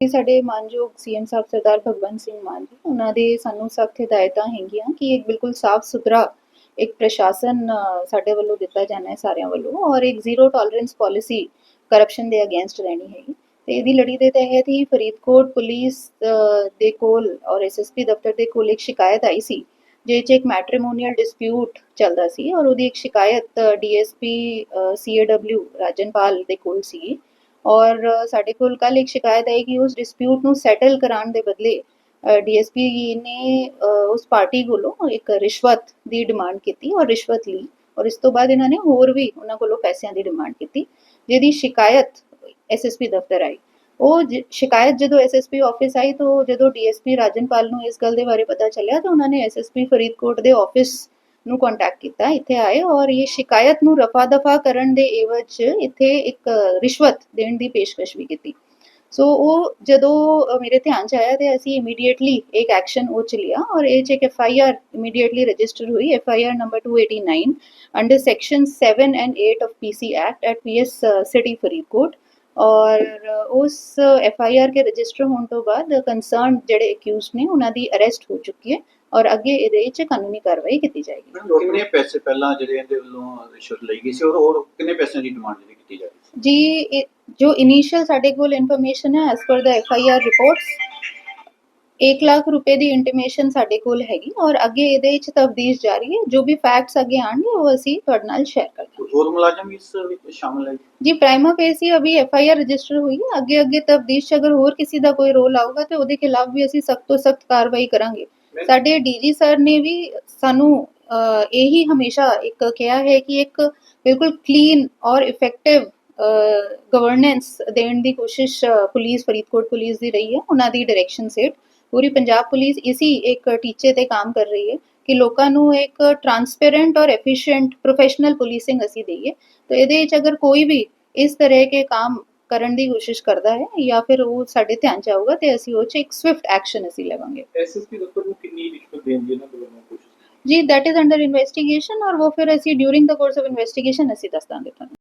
ਇਹ ਸਾਡੇ ਮਾਨਯੋਗ ਸੀਐਮ ਸਾਹਿਬ ਸਰਦਾਰ ਭਗਵੰਤ ਸਿੰਘ ਮਾਨ ਜੀ, ਉਹਨਾਂ ਦੇ ਸਾਨੂੰ ਸਖਤ ਹਦਾਇਤਾਂ ਹੈਗੀਆਂ ਕਿ ਇੱਕ ਬਿਲਕੁਲ ਸਾਫ਼ ਸੁਥਰਾ ਇੱਕ ਪ੍ਰਸ਼ਾਸਨ ਸਾਡੇ ਵੱਲੋਂ ਦਿੱਤਾ ਜਾਣਾ ਹੈ ਸਾਰਿਆਂ ਵੱਲੋਂ ਔਰ ਇੱਕ ਜ਼ੀਰੋ ਟੋਲਰੈਂਸ ਪਾਲਿਸੀ ਕਰਪਸ਼ਨ ਦੇ ਅਗੇਂਸਟ ਰਹਿਣੀ ਹੈਗੀ। ਤੇ ਇਹਦੀ ਲੜੀ ਦੇ ਤਹਿਤ ਹੀ ਫਰੀਦਕੋਟ ਪੁਲਿਸ ਦੇ ਕੋਲ ਔਰ ਐਸਐਸਪੀ ਦਫ਼ਤਰ ਦੇ ਕੋਲ ਇੱਕ ਸ਼ਿਕਾਇਤ ਆਈ ਸੀ, ਜਿਹਦੇ 'ਚ ਇੱਕ ਮੈਟ੍ਰੀਮੋਨੀਅਲ ਡਿਸਪਿਊਟ ਚੱਲਦਾ ਸੀ ਔਰ ਉਹਦੀ ਇੱਕ ਸ਼ਿਕਾਇਤ ਡੀਐਸਪੀ ਸੀਏਡਬਲਿਊ ਰਾਜਨਪਾਲ ਦੇ ਕੋਲ ਸੀ ਔਰ ਸਾਡੇ ਕੋਲ ਕੱਲ ਇੱਕ ਸ਼ਿਕਾਇਤ ਆਈ ਕਿ ਉਸ ਡਿਸਪਿਊਟ ਨੂੰ ਸੈਟਲ ਕਰਾਉਣ ਦੇ ਬਦਲੇ ਡੀਐਸਪੀ ਨੇ ਉਸ ਪਾਰਟੀ ਕੋਲੋਂ ਇੱਕ ਰਿਸ਼ਵਤ ਦੀ ਡਿਮਾਂਡ ਕੀਤੀ ਔਰ ਰਿਸ਼ਵਤ ਲਈ ਔਰ ਇਸ ਤੋਂ ਬਾਅਦ ਇਹਨਾਂ ਨੇ ਹੋਰ ਵੀ ਉਹਨਾਂ ਕੋਲੋਂ ਪੈਸਿਆਂ ਦੀ ਡਿਮਾਂਡ ਕੀਤੀ, ਜਿਹਦੀ ਸ਼ਿਕਾਇਤ ਐਸਐਸਪੀ ਦਫ਼ਤਰ ਆਈ। ਉਹ ਸ਼ਿਕਾਇਤ ਜਦੋਂ ਐਸਐਸਪੀ ਆਫਿਸ ਆਈ ਤਾਂ ਜਦੋਂ ਡੀਐਸਪੀ ਰਾਜਨਪਾਲ ਨੂੰ ਇਸ ਗੱਲ ਦੇ ਬਾਰੇ ਪਤਾ ਚੱਲਿਆ ਤਾਂ ਉਹਨਾਂ ਨੇ ਐਸਐਸਪੀ ਫਰੀਦਕੋਟ ਦੇ ਆਫਿਸ ਨੂੰ ਕੰਟੈਕਟ ਕੀਤਾ, ਇੱਥੇ ਆਏ ਔਰ ਇਹ ਸ਼ਿਕਾਇਤ ਨੂੰ ਰਫਾ ਦਫਾ ਕਰਨ ਦੇ ਏਵਜ ਇੱਥੇ ਇੱਕ ਰਿਸ਼ਵਤ ਦੇਣ ਦੀ ਪੇਸ਼ਕਸ਼ ਵੀ ਕੀਤੀ। ਸੋ ਉਹ ਜਦੋਂ ਮੇਰੇ ਧਿਆਨ ਚ ਆਇਆ ਤੇ ਅਸੀਂ ਇਮੀਡੀਏਟਲੀ ਇੱਕ ਐਕਸ਼ਨ ਉਹ ਚ ਲਿਆ ਔਰ ਇਹ ਚ ਇੱਕ F I R immediately register ਹੋਈ F I R number 289 under section 7 and 8 of PC act at PS city Faridkot ਔਰ ਉਸ ਐਫ ਆਈ ਆਰ ਕੇ ਰਜਿਸਟਰ ਹੋਣ ਤੋਂ ਬਾਅਦ ਕੰਸਰਨ ਜਿਹੜੇ ਅਕਿਊਜ਼ਡ ਨੇ ਉਹਨਾਂ ਦੀ ਅਰੈਸਟ ਹੋ ਚੁੱਕੀ ਹੈ ਔਰ ਅੱਗੇ ਇਹਦੇ ਚ ਕਾਨੂੰਨੀ ਕਾਰਵਾਈ ਕੀਤੀ ਜਾਏਗੀ। ਕਿੰਨੇ ਪੈਸੇ ਪਹਿਲਾਂ ਜਿਹੜੇ ਇਹਦੇ ਵੱਲੋਂ ਰਿਸ਼ਵਤ ਲਈ ਗਈ ਸੀ ਔਰ ਹੋਰ ਕਿੰਨੇ ਪੈਸਿਆਂ ਦੀ ਡਿਮਾਂਡ ਜਿਹੜੀ ਕੀਤੀ ਜਾ ਰਹੀ ਸੀ? ਜੀ ਜੋ ਇਨੀਸ਼ੀਅਲ ਸਾਡੇ ਕੋਲ ਇਨਫੋਰਮੇਸ਼ਨ ਹੈ as per the F I R reports 1 lakh ਰੁਪਏ ਦੀ ਇੰਟੀਮੇਸ਼ਨ ਸਾਡੇ ਕੋਲ ਹੈਗੀ ਔਰ ਅੱਗੇ ਇਹਦੇ ਵਿੱਚ ਤਫਦੀਸ਼ ਜਾਰੀ ਹੈ ਜੋ ਵੀ ਫੈਕਟਸ ਅੱਗੇ ਆਣਗੇ ਉਹ ਅਸੀਂ ਤੁਹਾਡੇ ਨਾਲ ਸ਼ੇਅਰ ਕਰ ਦਾਂਗੇ ਹੋਰ ਮੁਲਾਜ਼ਮ ਇਸ ਵਿੱਚ ਸ਼ਾਮਲ ਹੈ ਜੀ? ਪ੍ਰਾਈਮਾ ਫੇਸੀ ਅਭੀ ਐਫ ਆਈ ਆਰ ਰਜਿਸਟਰ ਹੋਈ ਹੈ ਅੱਗੇ ਅੱਗੇ ਤਫਦੀਸ਼ ਅਗਰ ਹੋਰ ਕਿਸੇ ਦਾ ਕੋਈ ਰੋਲ ਆਊਗਾ ਤੇ ਉਹਦੇ ਖਿਲਾਫ ਵੀ ਅਸੀਂ ਸਖਤ ਤੋਂ ਸਖਤ ਕਾਰਵਾਈ ਕਰਾਂਗੇ ਸਾਡੇ ਡੀਜੀ ਸਰ ਨੇ ਵੀ ਸਾਨੂੰ ਇਹੀ ਹਮੇਸ਼ਾ ਇੱਕ ਕਿਹਾ ਹੈ ਕਿ ਇੱਕ ਬਿਲਕੁਲ ਕਲੀਨ ਔਰ ਇਫੈਕਟਿਵ ਗਵਰਨੈਂਸ ਦੇਣ ਦੀ ਕੋਸ਼ਿਸ਼ ਪੁਲਿਸ ਫਰੀਦਕੋਟ ਪੁਲਿਸ ਦੀ ਰਹੀ ਹੈ ਉਹਨਾਂ ਦੀ ਡਾਇਰੈਕਸ਼ਨ ਸੇਟ ਪੂਰੀ ਪੰਜਾਬ ਪੁਲਿਸ ਇਸੀ ਇੱਕ ਟੀਚੇ ਤੇ ਕੰਮ ਕਰ ਰਹੀ ਹੈ ਕਿ ਲੋਕਾਂ ਨੂੰ ਇੱਕ ਟਰਾਂਸਪੇਰੈਂਟ ਔਰ ਐਫੀਸ਼ੀਐਂਟ ਪ੍ਰੋਫੈਸ਼ਨਲ ਪੁਲਿਸਿੰਗ ਅਸੀਂ ਦਈਏ। ਤਾਂ ਇਹਦੇ ਵਿੱਚ ਅਗਰ ਕੋਈ ਵੀ ਇਸ ਤਰ੍ਹਾਂ ਕੇ ਕੰਮ ਕਰਨ ਦੀ ਕੋਸ਼ਿਸ਼ ਕਰਦਾ ਹੈ ਜਾਂ ਫਿਰ ਉਹ ਸਾਡੇ ਧਿਆਨ ਚ ਆਊਗਾ ਤੇ ਅਸੀਂ ਉਹ ਚ ਇੱਕ ਸਵਿਫਟ ਐਕਸ਼ਨ ਅਸੀਂ ਲਵਾਂਗੇ। ਐਸਐਸਪੀ ਦਫ਼ਤਰ ਨੂੰ ਕਿੰਨੀ ਰਿਸ਼ਵਤ ਦੇਣ ਦੀ ਇਹਨਾਂ ਵੱਲੋਂ ਕੋਸ਼ਿਸ਼ ਜੀ ਦੈਟ ਇਜ਼ ਅੰਡਰ ਇਨਵੈਸਟੀਗੇਸ਼ਨ ਔਰ ਉਹ ਫਿਰ ਅਸੀਂ during the course of investigation ਅਸੀਂ ਦੱਸ ਦਾਂਗੇ ਤੁਹਾਨੂੰ।